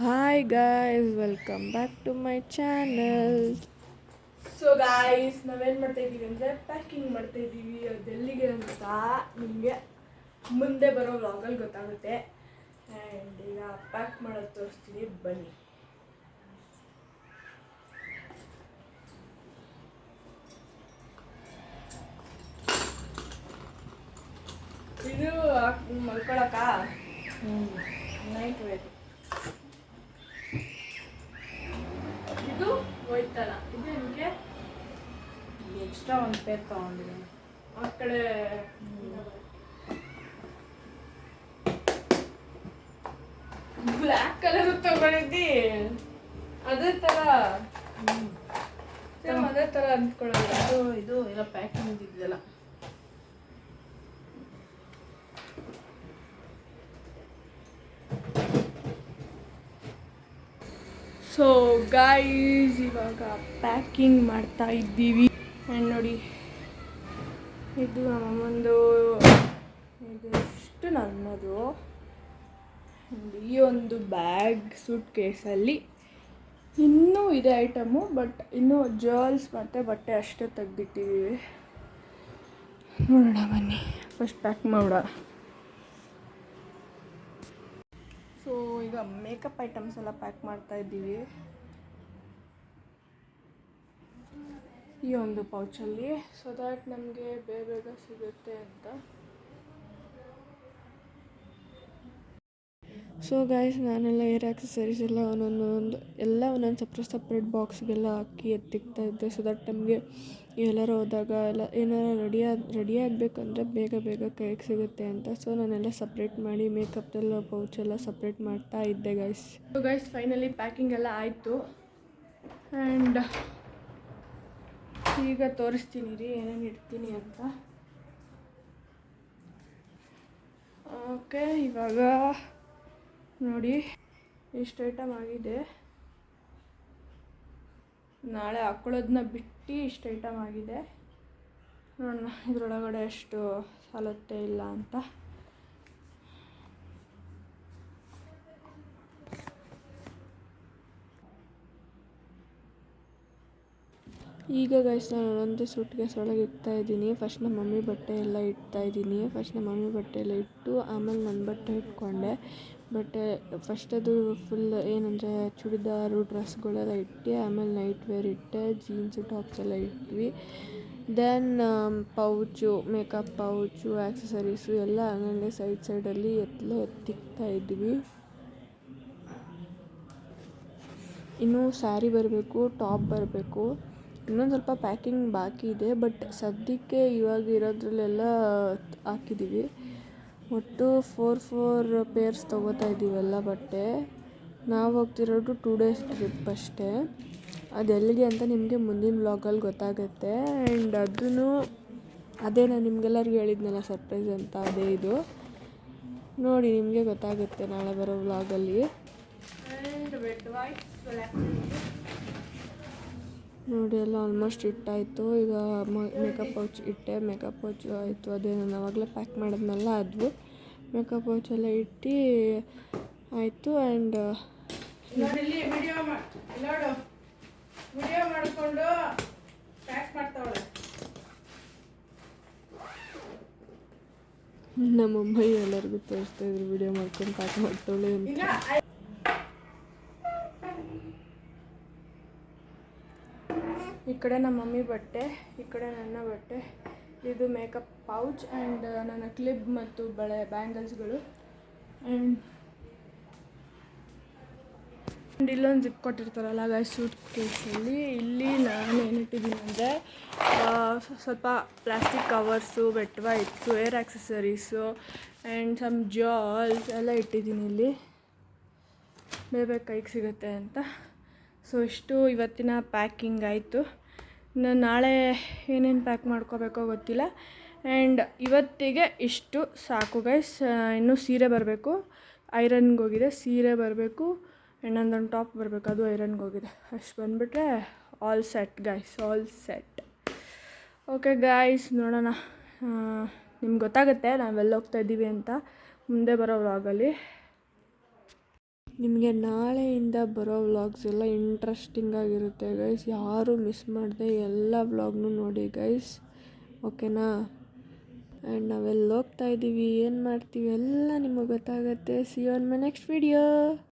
Hi guys welcome back to my channel so guys ನಾವೇನು ಮಾಡ್ತಾ ಇದ್ದೀವಿ ಅಂದರೆ ಪ್ಯಾಕಿಂಗ್ ಮಾಡ್ತಾ ಇದ್ದೀವಿ. ಅದೆಲ್ಲಿಗೆ ಅಂತ ನಿಮಗೆ ಮುಂದೆ ಬರೋ ವ್ಲಾಗಲ್ಲಿ ಗೊತ್ತಾಗುತ್ತೆ. ಆ್ಯಂಡ್ ಈಗ ಪ್ಯಾಕ್ ಮಾಡೋದು ತೋರಿಸ್ತೀನಿ. ಬನ್ನಿ. ಇದು ಮಲ್ಕೊಳಕ? ನೈಟ್ ವೇರ್ ಇದು ಹೋಯ್ತಲ್ಲ ಇದು ನಿಮಗೆ? ಎಕ್ಸ್ಟ್ರಾ ಒಂದು ಪೇರ್ ತಗೊಂಡಿದೆ ಆ ಕಡೆ ಬ್ಲ್ಯಾಕ್ ಕಲರ್ ತಗೊಂಡಿದ್ದಿ. ಅದೇ ಥರ ಅದೇ ಥರ ಅಂದ್ಕೊಳ್ಳೋದು. ಅದು ಇದು ಎಲ್ಲ ಪ್ಯಾಕಿಂಗ್ ಇದ್ದಿದ್ದೆಲ್ಲ ಸೊ ಗಾಯ್ಸ್ ಇವಾಗ ಪ್ಯಾಕಿಂಗ್ ಮಾಡ್ತಾ ಇದ್ದೀವಿ. ಆ್ಯಂಡ್ ನೋಡಿ, ಇದು ನಮ್ಮಮ್ಮಂದು ಇದೆಷ್ಟು ನನ್ನದು? ಈ ಒಂದು ಬ್ಯಾಗ್ ಸೂಟ್ ಕೇಸಲ್ಲಿ ಇನ್ನೂ ಇದೆ ಐಟಮು ಬಟ್ ಇನ್ನೂ ಜರ್ಲ್ಸ್ ಮತ್ತು ಬಟ್ಟೆ ಅಷ್ಟೇ ತೆಗ್ದಿಟ್ಟಿದ್ದೀವಿ. ನೋಡೋಣ ಬನ್ನಿ. ಫಸ್ಟ್ ಪ್ಯಾಕ್ ಮಾಡೋಣ ಸೊ ಈಗ ಮೇಕಪ್ ಐಟಮ್ಸ್ ಎಲ್ಲ ಪ್ಯಾಕ್ ಮಾಡ್ತಾ ಇದ್ದೀವಿ. ಈ ಒಂದು ಪೌಚಲ್ಲಿ ಸೊ ದ್ಯಾಟ್ ನಮಗೆ ಬೇಗ ಬೇಗ ಸಿಗುತ್ತೆ ಅಂತ. ಸೊ ಗಾಯ್ಸ್ ನಾನೆಲ್ಲ ಏರ್ ಆಕ್ಸಸರೀಸ್ ಎಲ್ಲ ಒಂದೊಂದು ಒಂದು ಎಲ್ಲ ಒಂದೊಂದು ಸಪ್ರೇಟ್ ಸಪ್ರೇಟ್ ಬಾಕ್ಸ್ಗೆಲ್ಲ ಹಾಕಿ ಎತ್ತಿಕ್ತಾ ಇದ್ದೆ. ಸೊ ದಟ್ ನಮಗೆ ಎಲ್ಲರೂ ಹೋದಾಗ ಎಲ್ಲ ಏನಾರ ರೆಡಿ ಆಗಿ ರೆಡಿ ಆಗಬೇಕಂದ್ರೆ ಬೇಗ ಬೇಗ ಕೈಗೆ ಸಿಗುತ್ತೆ ಅಂತ. ಸೊ ನಾನೆಲ್ಲ ಸಪ್ರೇಟ್ ಮಾಡಿ ಮೇಕಪ್ದೆಲ್ಲ ಎಲ್ಲ ಸಪ್ರೇಟ್ ಮಾಡ್ತಾ ಇದ್ದೆ guys so guys finally packing ಎಲ್ಲ ಆಯಿತು. ಆ್ಯಂಡ್ ಈಗ ತೋರಿಸ್ತೀನಿ ರೀ, ಏನೇನು ಇಡ್ತೀನಿ ಅಂತ. ಓಕೆ ಇವಾಗ ನೋಡಿ, ಇಷ್ಟು ಐಟಮ್ ಆಗಿದೆ. ನಾಳೆ ಹಾಕೊಳ್ಳೋದನ್ನ ಬಿಟ್ಟು ಇಷ್ಟು ಐಟಮ್ ಆಗಿದೆ. ನೋಡೋಣ, ಇದರೊಳಗಡೆ ಎಷ್ಟು ಸಾಲುತ್ತೆ ಇಲ್ಲ ಅಂತ. ಈಗ ಗೈಸ್ ನಾನು ಒಂದೊಂದೇ ಸೂಟ್ಕೇಸ್ ಒಳಗೆ ಇಡ್ತಾ ಇದ್ದೀನಿ. ಫಸ್ಟ್ ನಮ್ಮ ಮಮ್ಮಿ ಬಟ್ಟೆ ಎಲ್ಲ ಇಡ್ತಾ ಇದ್ದೀನಿ. ಫಸ್ಟ್ ನಮ್ಮ ಮಮ್ಮಿ ಬಟ್ಟೆ ಎಲ್ಲ ಇಟ್ಟು, ಆಮೇಲೆ ನನ್ನ ಬಟ್ಟೆ ಇಟ್ಕೊಂಡೆ. ಬಟ್ಟೆ ಫಸ್ಟ್ ಅದು ಫುಲ್ ಏನಂದರೆ ಚೂಡಿದಾರು ಡ್ರೆಸ್ಗಳೆಲ್ಲ ಇಟ್ಟು, ಆಮೇಲೆ ನೈಟ್ ವೇರ್ ಇಟ್ಟೆ ಜೀನ್ಸು ಟಾಪ್ಸ್ ಎಲ್ಲ ಇಟ್ವಿ. Then pouch makeup pouch accessories ಎಲ್ಲ ಹಂಗಂಗೆ ಸೈಡ್ ಸೈಡಲ್ಲಿ ಎತ್ತಲೇ ಎತ್ತಿಕ್ತಾ ಇದ್ವಿ. ಇನ್ನೂ ಸ್ಯಾರಿ ಬರಬೇಕು ಟಾಪ್ ಬರಬೇಕು. ಇನ್ನೊಂದು ಸ್ವಲ್ಪ ಪ್ಯಾಕಿಂಗ್ ಬಾಕಿ ಇದೆ ಬಟ್ ಸದ್ಯಕ್ಕೆ ಇವಾಗ ಇರೋದ್ರಲ್ಲೆಲ್ಲ ಹಾಕಿದ್ದೀವಿ ಒಟ್ಟು ಫೋರ್ ಫೋರ್ ಪೇರ್ಸ್ ತೊಗೋತಾ ಇದ್ದೀವೆಲ್ಲ ಬಟ್ಟೆ. ನಾವು ಹೋಗ್ತಿರೋದು ಟೂ ಡೇಸ್ ಟ್ರಿಪ್ ಅಷ್ಟೇ. ಅದು ಎಲ್ಲಿಗೆ ಅಂತ ನಿಮಗೆ ಮುಂದಿನ ವ್ಲಾಗಲ್ಲಿ ಗೊತ್ತಾಗುತ್ತೆ. ಆ್ಯಂಡ್ ಅದೂ ಅದೇ ನಾನು ನಿಮಗೆಲ್ಲರಿಗೂ ಹೇಳಿದ್ನಲ್ಲ ಸರ್ಪ್ರೈಸ್ ಅಂತ, ಅದೇ ಇದು. ನೋಡಿ, ನಿಮಗೆ ಗೊತ್ತಾಗುತ್ತೆ ನಾಳೆ ಬರೋ ವ್ಲಾಗಲ್ಲಿ ನೋಡಿ ಎಲ್ಲ ಆಲ್ಮೋಸ್ಟ್ ಇಟ್ಟಾಯಿತು. ಈಗ ಮೇಕಪ್ ಪೌಚ್ ಇಟ್ಟೆ. ಮೇಕಪ್ ಪೌಚ್ ಆಯಿತು. ಅದೇ ನಾನು ಆವಾಗಲೇ ಪ್ಯಾಕ್ ಮಾಡಿದ್ನಲ್ಲ ಅದು. ಮೇಕಪ್ ಪೌಚ್ ಎಲ್ಲ ಇಟ್ಟು ಆಯಿತು ಆ್ಯಂಡ್ ನಮ್ಮ ಮಾಡಿಕೊಂಡು ಪ್ಯಾಕ್ ಮಾಡ್ತಾವಳೆ. ನಮ್ಮಮ್ಮ ಎಲ್ಲರಿಗೂ ತೋರಿಸ್ತಾ ಇದ್ರು ವಿಡಿಯೋ ಮಾಡ್ಕೊಂಡು ಪ್ಯಾಕ್ ಮಾಡ್ತಾಳೆ ಅಂತ ಈಗ ಈ ಕಡೆ ನಮ್ಮ ಮಮ್ಮಿ ಬಟ್ಟೆ, ಈ ಕಡೆ ನನ್ನ ಬಟ್ಟೆ. ಇದು ಮೇಕಪ್ ಪೌಚ್ ಆ್ಯಂಡ್ ನನ್ನ ಕ್ಲಿಪ್ ಮತ್ತು ಬಳೆ ಬ್ಯಾಂಗಲ್ಸ್ಗಳು ಆ್ಯಂಡ್ ಆ್ಯಂಡ್ ಇಲ್ಲೊಂದು ಜಿಪ್ ಕೊಟ್ಟಿರ್ತಾರಲ್ಲ ಗಾಯ ಸೂಟ್ ಕೇಸಲ್ಲಿ ಇಲ್ಲಿ ನಾನು ಏನಿಟ್ಟಿದ್ದೀನಿ ಅಂದರೆ ಸ್ವಲ್ಪ ಪ್ಲಾಸ್ಟಿಕ್ ಕವರ್ಸು ಬೆಟ್ವ ಇತ್ತು ಏರ್ ಆ್ಯಕ್ಸಸರೀಸು ಆ್ಯಂಡ್ ಸಮ್ ಜಾಲ್ಸ್ ಎಲ್ಲ ಇಟ್ಟಿದ್ದೀನಿ ಇಲ್ಲಿ. ಬೇಗ ಕೈಗೆ ಸಿಗುತ್ತೆ ಅಂತ. ಸೊ ಇಷ್ಟು ಇವತ್ತಿನ ಪ್ಯಾಕಿಂಗ್ ಆಯಿತು. ಇನ್ನು ನಾಳೆ ಏನೇನು ಪ್ಯಾಕ್ ಮಾಡ್ಕೋಬೇಕೋ ಗೊತ್ತಿಲ್ಲ. ಆ್ಯಂಡ್ ಇವತ್ತಿಗೆ ಇಷ್ಟು ಸಾಕು ಗೈಸ್. ಇನ್ನೂ ಸೀರೆ ಬರಬೇಕು. ಐರನ್ಗೆ ಹೋಗಿದೆ, ಸೀರೆ ಬರಬೇಕು. ಆ್ಯಂಡ್ ನಂದೊಂದು ಟಾಪ್ ಬರಬೇಕು, ಅದು ಐರನ್ಗೆ ಹೋಗಿದೆ. ಅಷ್ಟು ಬಂದುಬಿಟ್ರೆ all set guys all set okay guys ನೋಡೋಣ. ನಿಮ್ಗೆ ಗೊತ್ತಾಗುತ್ತೆ, ನಾವೆಲ್ಲ ಹೋಗ್ತಾ ಇದ್ದೀವಿ ಅಂತ ಮುಂದೆ ಬರೋ ವ್ಲಾಗಲ್ಲಿ ನಿಮಗೆ ನಾಳೆಯಿಂದ ಬರೋ ವ್ಲಾಗ್ಸ್ ಎಲ್ಲ ಇಂಟ್ರೆಸ್ಟಿಂಗ್ ಆಗಿರುತ್ತೆ ಗೈಸ್ ಯಾರೂ ಮಿಸ್ ಮಾಡದೆ ಎಲ್ಲ ವ್ಲಾಗ್ನು ನೋಡಿ ಗೈಸ್ ಓಕೆನಾ ಆ್ಯಂಡ್ ನಾವೆಲ್ಲಿ ಹೋಗ್ತಾ ಇದ್ದೀವಿ ಏನು ಮಾಡ್ತೀವಿ? ಎಲ್ಲ ನಿಮಗೆ ಗೊತ್ತಾಗುತ್ತೆ. See on my next video